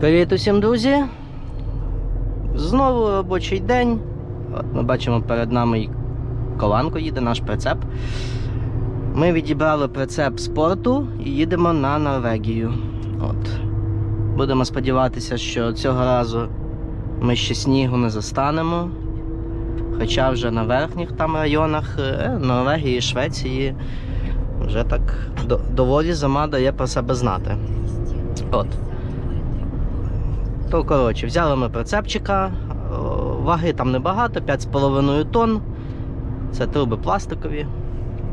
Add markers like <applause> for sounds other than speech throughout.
Привіт усім, друзі! Знову робочий день. От ми бачимо перед нами і коланко їде наш прицеп. Ми відібрали прицеп з порту і їдемо на Норвегію. От. Будемо сподіватися, що цього разу ми ще снігу не застанемо. Хоча вже на верхніх там районах е, Норвегії, Швеції вже так доволі зима дає про себе знати. От. То, коротше, взяли ми прицепчика, ваги там небагато, 5,5 тонн. Це труби пластикові,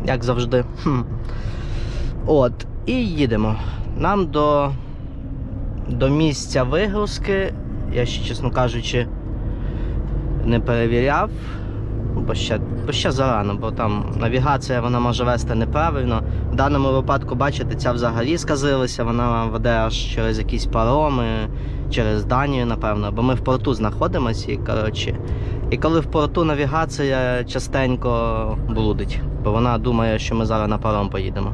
як завжди. От, і їдемо. Нам до, до місця вигрузки, я ще, чесно кажучи, не перевіряв, бо ще, бо ще зарано, бо там навігація вона може вести неправильно. В даному випадку, бачите, ця взагалі сказилася, вона веде аж через якісь пароми, через Данію, напевно, бо ми в порту знаходимося і коротше. І коли в порту навігація частенько блудить, бо вона думає, що ми зараз на паром поїдемо.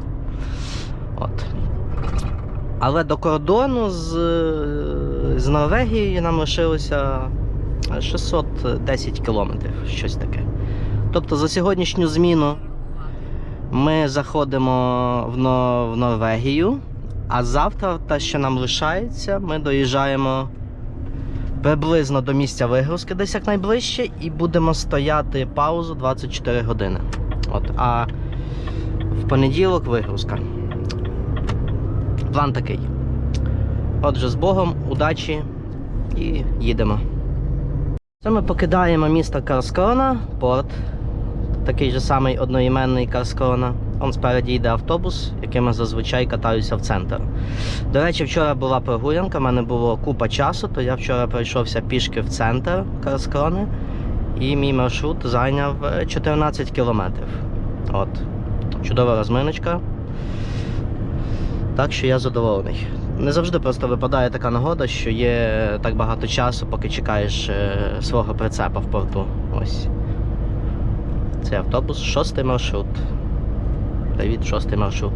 От. Але до кордону з, з Норвегією нам лишилося 610 кілометрів, щось таке. Тобто за сьогоднішню зміну ми заходимо в, Нор- в Норвегію, а завтра, те, що нам лишається, ми доїжджаємо приблизно до місця вигрузки, десь як найближче, і будемо стояти паузу 24 години. От, а в понеділок вигрузка. План такий. Отже, з Богом, удачі і їдемо. Це ми покидаємо місто Карскрона, порт. Такий же самий одноіменний Карскрона. Он спереді йде автобус, яким я зазвичай катаюся в центр. До речі, вчора була прогулянка, в мене було купа часу, то я вчора пройшовся пішки в центр Карскрони, і мій маршрут зайняв е, 14 кілометрів. От. Чудова розминочка. Так що я задоволений. Не завжди просто випадає така нагода, що є так багато часу, поки чекаєш е, свого прицепа в порту. Ось. Це автобус, шостий маршрут. Привіт, шостий маршрут.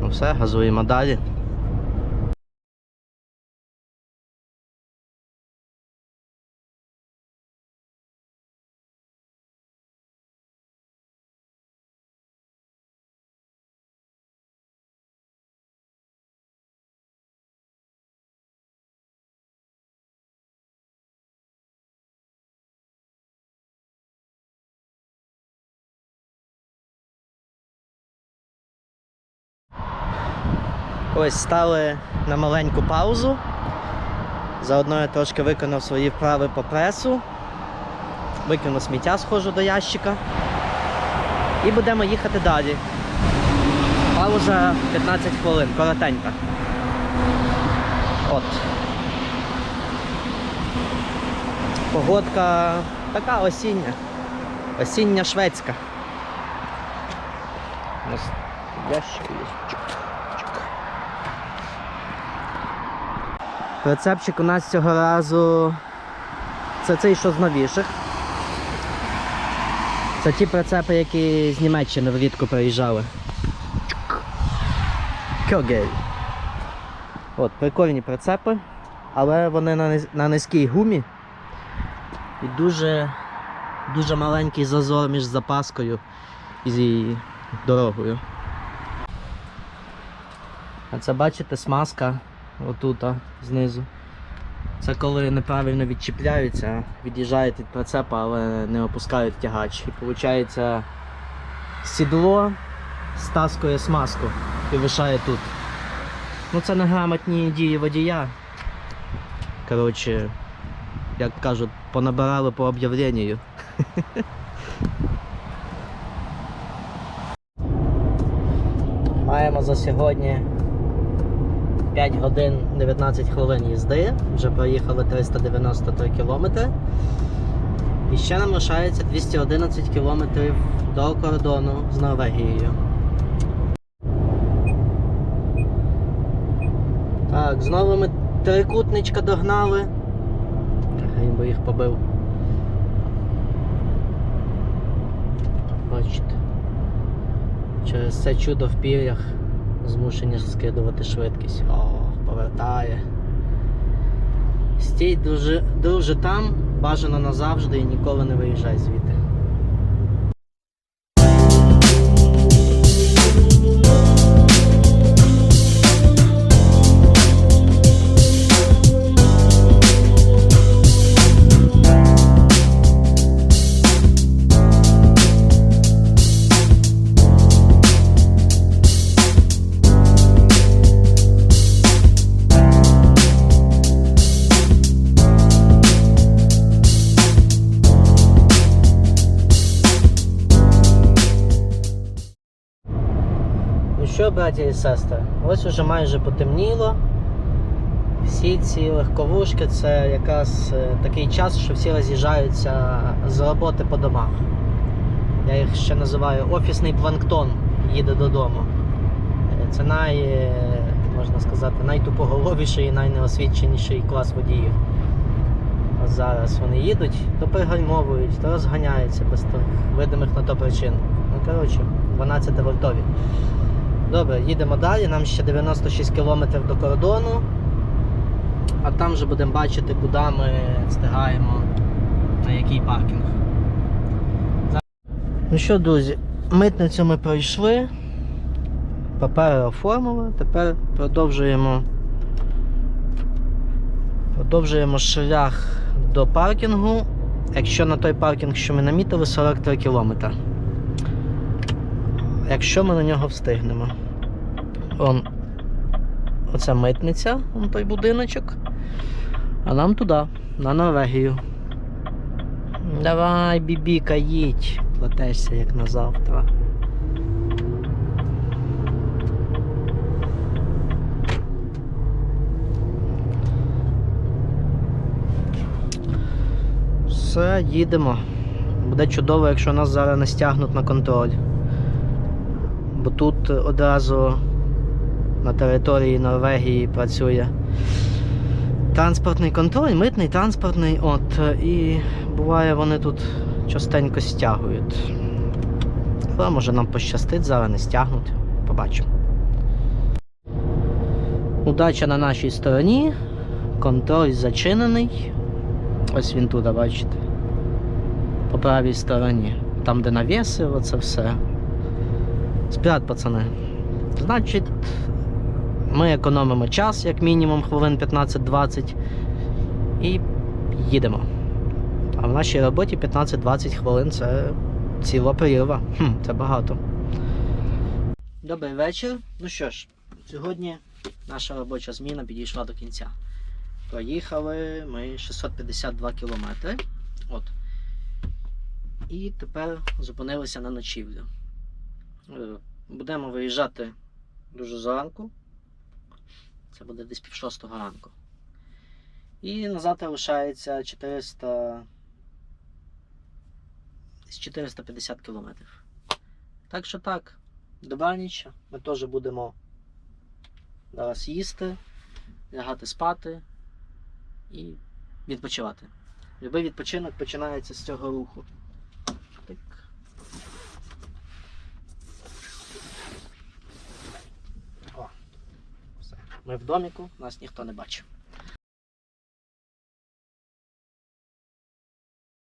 Ну все, газуємо далі. Ось стали на маленьку паузу. Заодно я трошки виконав свої вправи по пресу. Викинув сміття, схожу до ящика. І будемо їхати далі. Пауза 15 хвилин, коротенька. От. Погодка така осіння. Осіння шведська. Нас Прицепчик у нас цього разу. Це цей, що з новіших. Це ті прицепи, які з Німеччини влітку приїжджали. Кьогель. От, прикольні прицепи, але вони на, на низькій гумі. І дуже, дуже маленький зазор між запаскою і дорогою. А це бачите смазка отута знизу. Це коли неправильно відчіпляються, від'їжджають від прицепа, але не опускають тягач. І виходить сідло стаскує смазку і вишає тут. Ну це неграмотні дії водія. Коротше, як кажуть, понабирали по об'явленню. <laughs> Маємо за сьогодні 5 годин 19 хвилин їзди. Вже проїхали 393 кілометри. І ще нам лишається 211 кілометрів до кордону з Норвегією. Так, знову ми трикутничка догнали. Він би їх побив. Бачите. Через це чудо в пір'ях змушені скидувати швидкість. О, повертає. Стій дуже, дуже там, бажано назавжди і ніколи не виїжджай звідти. Браття і сестри, ось уже майже потемніло. Всі ці легковушки це якраз е, такий час, що всі роз'їжджаються з роботи по домах. Я їх ще називаю офісний планктон їде додому. Е, Це най, е, можна сказати, найтупоголовіший і найнеосвідченіший клас водіїв. А зараз вони їдуть, то пригальмовують, то розганяються без тих видимих на то причин. Ну коротше, 12 вольтові. Добре, їдемо далі. Нам ще 96 кілометрів до кордону. А там вже будемо бачити, куди ми встигаємо, на який паркінг. Ну що, друзі, митницю ми пройшли. Папери оформили. Тепер продовжуємо. Продовжуємо шлях до паркінгу. Якщо на той паркінг, що ми намітили, 43 кілометри. Якщо ми на нього встигнемо. Он, оце митниця, он той будиночок. А нам туди, на Норвегію. Давай, бібіка, їдь. Платешся як на завтра. Все, їдемо. Буде чудово, якщо нас зараз не стягнуть на контроль. Бо тут одразу на території Норвегії працює транспортний контроль, митний, транспортний, от, і буває, вони тут частенько стягують. Але може нам пощастить, зараз не стягнуть. Побачимо. Удача на нашій стороні. Контроль зачинений. Ось він тут, бачите. По правій стороні. Там, де навіси, оце все. Спрят, пацани. Значить, ми економимо час, як мінімум, хвилин 15-20 і їдемо. А в нашій роботі 15-20 хвилин це ціла перерва. Хм, це багато. Добрий вечір. Ну що ж, сьогодні наша робоча зміна підійшла до кінця. Проїхали ми 652 кілометри. От. І тепер зупинилися на ночівлю. Е, Будемо виїжджати дуже зранку. Це буде десь пів шостого ранку. І назад лишається 400. Десь 450 кілометрів. Так що так, добраніч. Ми теж будемо зараз їсти, лягати спати і відпочивати. Любий відпочинок починається з цього руху. Так. О, все. Ми в доміку, нас ніхто не бачив.